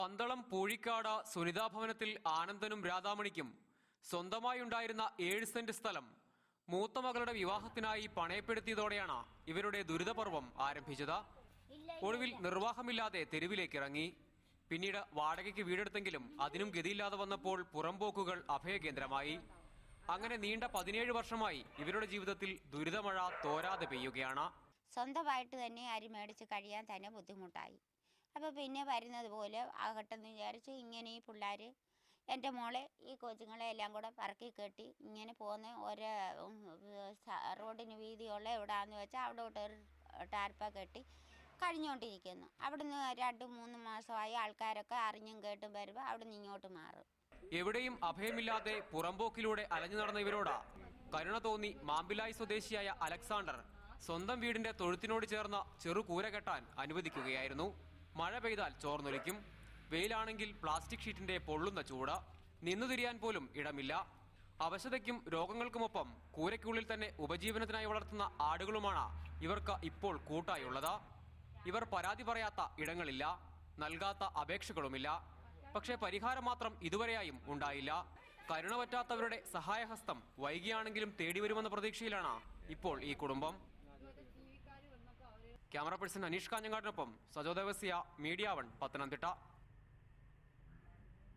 പന്തളം പൂഴിക്കാട് സുനിതാ ഭവനത്തിൽ ആനന്ദനും രാധാമണിക്കും സ്വന്തമായി ഉണ്ടായിരുന്ന ഏഴ് സെന്റ് സ്ഥലം മൂത്ത മകളുടെ വിവാഹത്തിനായി പണയപ്പെടുത്തിയതോടെയാണ് ഇവരുടെ ദുരിതപർവം ആരംഭിച്ചത്. ഒടുവിൽ നിർവാഹമില്ലാതെ തെരുവിലേക്ക് ഇറങ്ങി പിന്നീട് വാടകയ്ക്ക് വീടെടുത്തെങ്കിലും അതിനും ഗതിയില്ലാതെ വന്നപ്പോൾ പുറംപോക്കുകൾ അഭയകേന്ദ്രമായി. അങ്ങനെ നീണ്ട പതിനേഴ് വർഷമായി ഇവരുടെ ജീവിതത്തിൽ ദുരിതമഴ തോരാതെ പെയ്യുകയാണ്. സ്വന്തമായിട്ട് തന്നെ അരി മേടിച്ച് കഴിയാൻ തന്നെ ബുദ്ധിമുട്ടായി. അപ്പോൾ പിന്നെ വരുന്നത് പോലെ ആകട്ടെന്ന് വിചാരിച്ച് ഇങ്ങനെ ഈ പിള്ളേർ എന്റെ മോളെ ഈ കൊച്ചുങ്ങളെ എല്ലാം കൂടെ പറക്കി കെട്ടി ഇങ്ങനെ പോകുന്ന ഒരു റോഡിന് വീതിയുള്ള എവിടെയാണെന്ന് വെച്ചാൽ അവിടെ ഒരു ടാർപ്പ കെട്ടി കഴിഞ്ഞുകൊണ്ടിരിക്കുന്നു അവിടുന്ന് രണ്ട് മൂന്ന് മാസമായി ആൾക്കാരൊക്കെ അറിഞ്ഞും കേട്ടും വരുമ്പോൾ അവിടുന്ന് ഇങ്ങോട്ട് മാറും. എവിടെയും അഭയമില്ലാതെ പുറമ്പോക്കിലൂടെ അലഞ്ഞു നടന്ന ഇവരോടാ കരുണ തോന്നി മാമ്പിലായി സ്വദേശിയായ അലക്സാണ്ടർ സ്വന്തം വീടിന്റെ തൊഴുത്തിനോട് ചേർന്ന ചെറു കൂര കെട്ടാൻ അനുവദിക്കുകയായിരുന്നു. മഴ പെയ്താൽ ചോർന്നൊലിക്കും. വെയിലാണെങ്കിൽ പ്ലാസ്റ്റിക് ഷീറ്റിന്റെ പൊള്ളുന്ന ചൂട്. നിന്നു തിരിയാൻ പോലും ഇടമില്ല. അവശതയ്ക്കും രോഗങ്ങൾക്കുമൊപ്പം കൂരയ്ക്കുള്ളിൽ തന്നെ ഉപജീവനത്തിനായി വളർത്തുന്ന ആടുകളുമാണ് ഇവർക്ക് ഇപ്പോൾ കൂട്ടായുള്ളത്. ഇവർ പരാതി പറയാത്ത ഇടങ്ങളില്ല നൽകാത്ത അപേക്ഷകളുമില്ല. പക്ഷേ പരിഹാരം മാത്രം ഇതുവരെയായും ഉണ്ടായില്ല. കരുണ പറ്റാത്തവരുടെ സഹായഹസ്തം വൈകിയാണെങ്കിലും തേടി വരുമെന്ന പ്രതീക്ഷയിലാണ് ഇപ്പോൾ ഈ കുടുംബം. ക്യാമറ പേഴ്സൺ അനീഷ് കാഞ്ഞങ്ങാടിനൊപ്പം സജോദേവസിയ മീഡിയ വൺ പത്തനംതിട്ട.